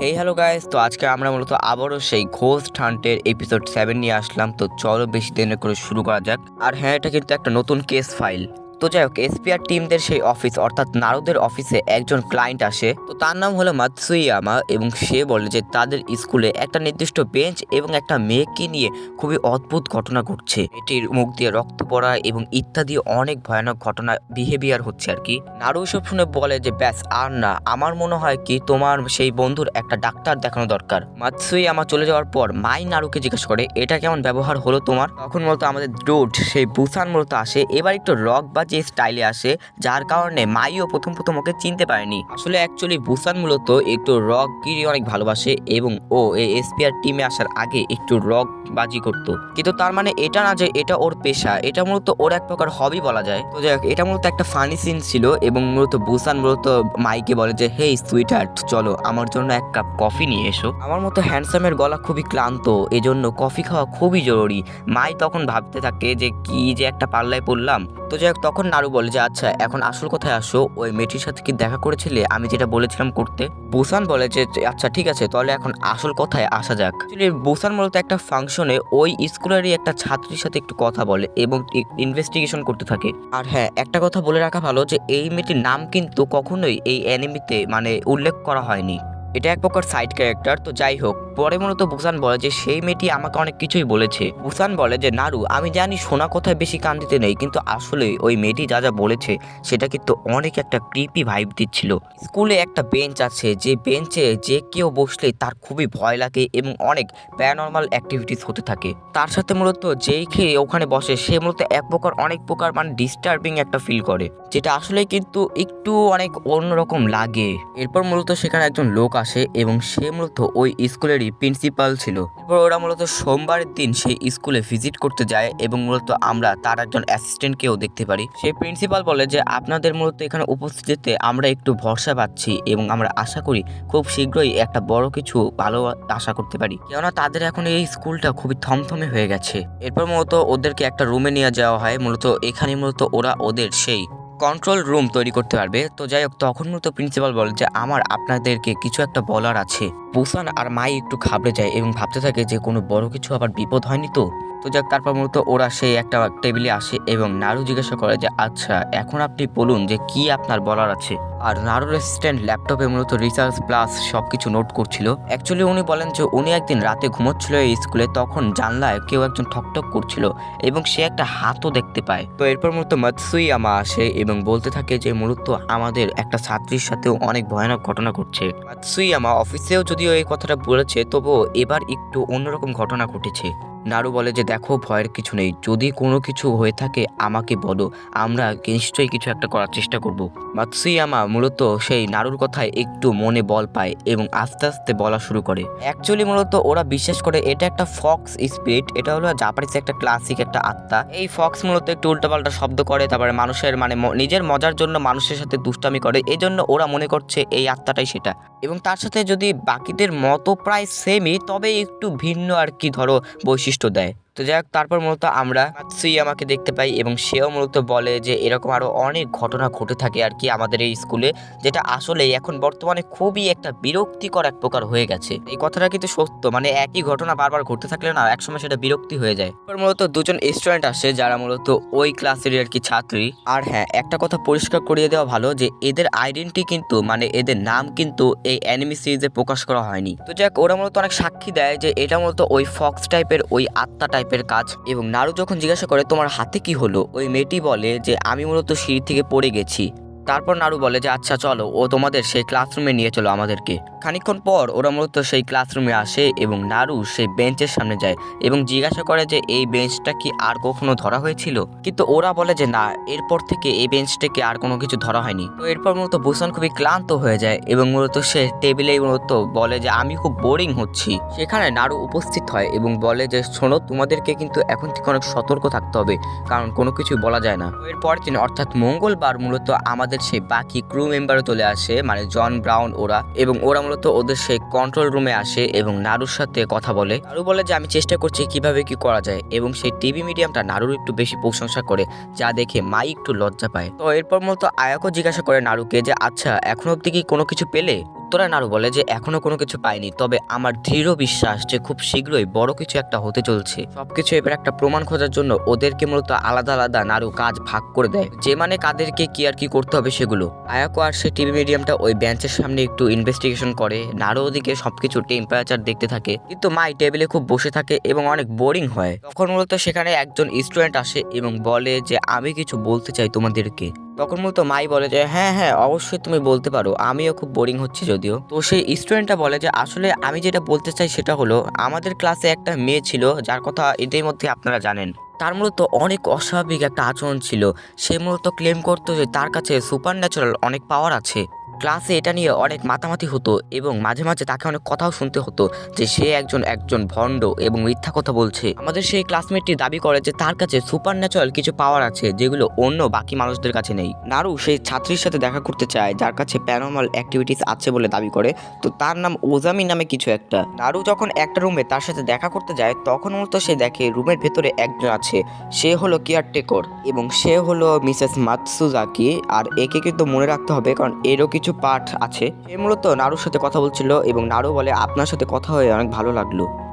Hey hello guys তো আজকে আমরা মূলত আবারও সেই ঘোষ হান্টের এপিসোড সেভেন নিয়ে আসলাম। তো চলো বেশি দিনের করে শুরু করা যাক। আর হ্যাঁ এটা কিন্তু একটা নতুন কেস ফাইল তো যাই হোক এসপিআর টিমদের সেই অফিস, অর্থাৎ নারুদের অফিসে একজন ক্লায়েন্ট আসে। তো তার নাম হলো মাতসুইয়ামা এবং সে বলে যে তাদের স্কুলে একটা নির্দিষ্ট বেঞ্চ এবং একটা মেয়েকে নিয়ে খুবই অদ্ভুত ঘটনা ঘটছে। এটির মুখ দিয়ে রক্ত পড়া এবং ইত্যাদি অনেক ভয়ানক ঘটনা বিহেভিয়ার হচ্ছে আর কি। নারু সব শুনে বলে যে, ব্যাস, আর না, আমার মনে হয় কি তোমার সেই বন্ধুর একটা ডাক্তার দেখানো দরকার। মাতসুই আমার চলে যাওয়ার পর মাই নারুকে জিজ্ঞেস করে, এটা কেমন ব্যবহার হলো তোমার? তখন মূলত আমাদের ডোট সেই বুসান মূলত আসে। এবার একটু রক বা যে স্টাইলে আসে যার কারণে মাইও প্রথম প্রথম ওকে চিনতে পারেনি। আসলে অ্যাকচুয়ালি বুসান মূলত একটু রক গিরি অনেক ভালোবাসে এবং ও এই এসপিআর টিমে আসার আগে একটু রক বাজি করতো। কিন্তু তার মানে এটা না যে এটা ওর পেশা এটা মূলত ওর এক প্রকার হবি বলা যায়। তো যাই এটা মূলত একটা ফানি সিন ছিল এবং মূলত বুসান মূলত মাইকে বলে যে হেই সুইটার্ট চলো আমার জন্য এক কাপ কফি নিয়ে এসো। আমার মতো হ্যান্ডসামের গলা খুবই ক্লান্ত এজন্য কফি খাওয়া খুবই জরুরি। মাই তখন ভাবতে থাকে যে কি যে একটা পাল্লায় পড়লাম। তো যাই হোক, তখন নারু বলে যে আচ্ছা এখন আসল কথায় আসো, ওই মেয়েটির সাথে কি দেখা করেছিলে? আমি যেটা বলেছিলাম করতে। বুসান বলে যে আচ্ছা ঠিক আছে, তাহলে এখন আসল কথায় আসা যাক। বুসান মূলত একটা ফাংশনে ওই স্কুলেরই একটা ছাত্রীর সাথে একটু কথা বলে এবং ইনভেস্টিগেশন করতে থাকে। আর হ্যাঁ একটা কথা বলে রাখা ভালো যে, এই মেয়েটির নাম কিন্তু কখনোই এই অ্যানিমিতে মানে উল্লেখ করা হয়নি। এটা এক প্রকার সাইড ক্যারেক্টার তো যাই হোক। পরে মূলত বুসান বলে যে, সেই মেয়েটি আমাকে অনেক কিছুই বলেছে। বুসান বলে যে, নারু, আমি জানি শোনা কথায় বেশি কান দিতে নেই, কিন্তু আসলে ওই মেয়েটি যা যা বলেছে, সেটা কিন্তু অনেক একটা ক্রিপি ভাইব দিচ্ছিল। স্কুলে একটা বেঞ্চ আছে, যে বেঞ্চে যে কেউ বসলে তার খুবই ভয় লাগে এবং অনেক প্যারানর্মাল অ্যাক্টিভিটিস হতে থাকে। তার সাথে মূলত যেই খেয়ে ওখানে বসে, সে মূলত এক প্রকার, অনেক প্রকার মানে ডিস্টার্বিং একটা ফিল করে, যেটা আসলে কিন্তু একটু অনেক অন্যরকম লাগে। এরপর মূলত সেখানে একজন লোক আসে এবং সে মূলত ওই স্কুলেরই প্রিন্সিপাল ছিল। এরপর ওরা মূলত সোমবারের দিন সেই স্কুলে ভিজিট করতে যায় এবং মূলত আমরা তার একজন অ্যাসিস্ট্যান্টকেও দেখতে পারি। সেই প্রিন্সিপাল বলে যে, আপনাদের মূলত এখানে উপস্থিতিতে আমরা একটু ভরসা পাচ্ছি এবং আমরা আশা করি খুব শীঘ্রই একটা বড় কিছু ভালো আশা করতে পারি। কেননা তাদের এখন এই স্কুলটা খুবই থমথমে হয়ে গেছে। এরপর মূলত ওদেরকে একটা রুমে নিয়ে যাওয়া হয়। মূলত এখানে মূলত ওরা ওদের সেই কন্ট্রোল রুম তৈরি করতে পারবে। তো যাই হোক, তখন মূলত প্রিন্সিপাল বলে যে, আমার আপনাদেরকে কিছু একটা বলার আছে। বুসান আর মাই একটু ঘাবড়ে যায় এবং ভাবতে থাকে যে, কোনো বড় কিছু আবার বিপদ হয়নি তো? তো যাক, তারপর মূলত ওরা সেই একটা টেবিলে আসে এবং নারু জিজ্ঞাসা করে যে আচ্ছা এখন আপনি বলুন যে, কি আপনার বলার আছে? আর নারুর অ্যাসিস্ট্যান্ট ল্যাপটপে মূলত রিসার্চ প্লাস সব কিছু নোট করছিল। অ্যাকচুয়ালি উনি বলেন যে উনি একদিন রাতে ঘুমোচ্ছিল এই স্কুলে তখন জানলায় কেউ একজন ঠকঠক করছিল এবং সে একটা হাতও দেখতে পায়। তো এরপর মূলত মাতসুইয়ামা আসে এবং বলতে থাকে যে মূলত আমাদের একটা ছাত্রীর সাথেও অনেক ভয়ানক ঘটনা ঘটছে। মাতসুইয়ামা অফিসেও যদিও এই কথাটা বলেছে, তবুও এবার একটু অন্যরকম ঘটনা ঘটেছে। নারু বলে যে, দেখো, ভয়ের কিছু নেই। যদি কোনো কিছু হয়ে থাকে, আমাকে বলো। আমরা নিশ্চয়ই কিছু একটা করার চেষ্টা করব। মাতসুয়ামা মূলত সেই নারুর কথায় একটু মনে বল পায় এবং আস্তে আস্তে বলা শুরু করে। অ্যাকচুয়ালি মূলত ওরা বিশ্বাস করে এটা একটা ফক্স স্পিরিট এটা হলো জাপানিজ একটা ক্লাসিক একটা আত্মা। এই ফক্স মূলত একটু উল্টাপাল্টা শব্দ করে, তারপরে মানুষের মানে নিজের মজার জন্য মানুষের সাথে দুষ্টামি করে এই জন্য ওরা মনে করছে এই আত্মাটাই সেটা। এবং তার সাথে যদি বাকিদের মতো প্রায় সেমই তবে একটু ভিন্ন আর কি ধরো বৈশিষ্ট্য দেয়। তো যাই হোক, তারপর মূলত আমরা মাতসুই আমাকে দেখতে পাই এবং সেও মূলত বলে যে এরকম আরও অনেক ঘটনা ঘটে থাকে আর কি আমাদের এই স্কুলে, যেটা আসলে এখন বর্তমানে খুবই একটা বিরক্তিকর এক প্রকার হয়ে গেছে। এই কথাটা কিন্তু সত্য মানে একই ঘটনা বারবার ঘটতে থাকলে না একসময় সেটা বিরক্তি হয়ে যায়। এরপর মূলত দুজন স্টুডেন্ট আসে যারা মূলত ওই ক্লাসেরই আর কি ছাত্রী। আর হ্যাঁ একটা কথা পরিষ্কার করিয়ে দেওয়া ভালো যে এদের আইডেন্টি কিন্তু মানে এদের নাম কিন্তু এই অ্যানিমি সিরিজে প্রকাশ করা হয়নি। তো যাক ওরা মূলত অনেক সাক্ষী দেয় যে এটা মূলত ওই ফক্স টাইপের ওই আত্মা টাইপের কাজ এবং নারু যখন জিজ্ঞাসা করে, তোমার হাতে কি হলো? ওই মেয়েটি বলে যে, আমি মূলত সিঁড়ি থেকে পড়ে গেছি। তারপর নারু বলে যে আচ্ছা চলো, ও তোমাদের সেই ক্লাসরুমে নিয়ে চলো আমাদেরকে। খানিকক্ষণ পর ওরা মূলত সেই ক্লাসরুমে আসে এবং নারু সেই বেঞ্চের সামনে যায় এবং জিজ্ঞাসা করে যে, এই বেঞ্চটা কি আর কখনো ধরা হয়েছিল? কিন্তু ওরা বলে যে, না, এরপর থেকে এই বেঞ্চটাকে আর কোনো কিছু ধরা হয়নি। তো এরপর মূলত বুসান খুবই ক্লান্ত হয়ে যায় এবং মূলত সে টেবিলেই মূলত বলে যে, আমি খুব বোরিং হচ্ছি। সেখানে নারু উপস্থিত হয় এবং বলে যে, শোনো, তোমাদেরকে কিন্তু এখন থেকে অনেক সতর্ক থাকতে হবে, কারণ কোনো কিছু বলা যায় না। এরপর দিন অর্থাৎ মঙ্গলবার মূলত আমাদের আমাদের সেই বাকি ক্রু মেম্বারও চলে আসে মানে জন ব্রাউন ওরা এবং ওরা মূলত ওদের সেই কন্ট্রোল রুমে আসে এবং নারুর সাথে কথা বলে। নারু বলে যে, আমি চেষ্টা করছি কীভাবে কি করা যায় এবং সেই টিভি মিডিয়ামটা নারুর একটু বেশি প্রশংসা করে, যা দেখে মাই একটু লজ্জা পায়। তো এরপর মূলত আয়াকও জিজ্ঞাসা করে নারুকে যে আচ্ছা এখন অব্দি কি কোনো কিছু পেলে? উত্তরে নারু বলে যে, এখনও কোনো কিছু পাইনি, তবে আমার দৃঢ় বিশ্বাস যে খুব শীঘ্রই বড় কিছু একটা হতে চলছে। সবকিছু এবার একটা প্রমাণ খোঁজার জন্য ওদেরকে মূলত আলাদা আলাদা নারু কাজ ভাগ করে দেয়। যে মানে কাদেরকে কি আর কি করতে হবে সেগুলো? আয়াকো আর সে টিভি মিডিয়ামটা ওই বেঞ্চের সামনে একটু ইনভেস্টিগেশন করে। নারু ওদিকে সবকিছু টেম্পারেচার দেখতে থাকে। কিন্তু মাই টেবিলে খুব বসে থাকে এবং অনেক বোরিং হয়। তখন মূলত সেখানে একজন স্টুডেন্ট আসে এবং বলে যে, আমি কিছু বলতে চাই তোমাদেরকে। তখন মূলত মাই বলে যে হ্যাঁ হ্যাঁ অবশ্যই তুমি বলতে পারো। আমিও খুব বোরিং হচ্ছে যদিও। তো সেই স্টুডেন্টটা বলে যে, আসলে আমি যেটা বলতে চাই সেটা হলো, আমাদের ক্লাসে একটা মেয়ে ছিল, যার কথা এদের মধ্যে আপনারা জানেন। তার মূলত অনেক অস্বাভাবিক একটা আচরণ ছিল। সে মূলত ক্লেম করতো যে, তার কাছে সুপার ন্যাচারাল অনেক পাওয়ার আছে। ক্লাসে এটা নিয়ে অনেক মাতামাতি হতো এবং মাঝে মাঝে তাকে অনেক কথাও শুনতে হতো যে সে একজন একজন ভণ্ড এবং মিথ্যা কথা বলছে। আমাদের সেই ক্লাসমেটটি দাবি করে যে তার কাছে সুপার ন্যাচারাল কিছু পাওয়ার আছে যেগুলো অন্য বাকি মানুষদের কাছে নেই। নারু সেই ছাত্রীর সাথে দেখা করতে চায় যার কাছে প্যারানর্মাল অ্যাক্টিভিটিস আছে বলে দাবি করে। তো তার নাম ওজামি নামে কিছু একটা। নারু যখন একটা রুমে তার সাথে দেখা করতে যায়, তখন মূলত সে দেখে রুমের ভেতরে একজন আছে। সে হলো কেয়ারটেকর এবং সে হলো মিসেস মাতসুজাকি আর একে কিন্তু মনে রাখতে হবে কারণ এরও কিছু পার্ট আছে। সে মূলত নারুর সাথে কথা বলছিল এবং নারু বলে, আপনার সাথে কথা হয়ে অনেক ভালো লাগল।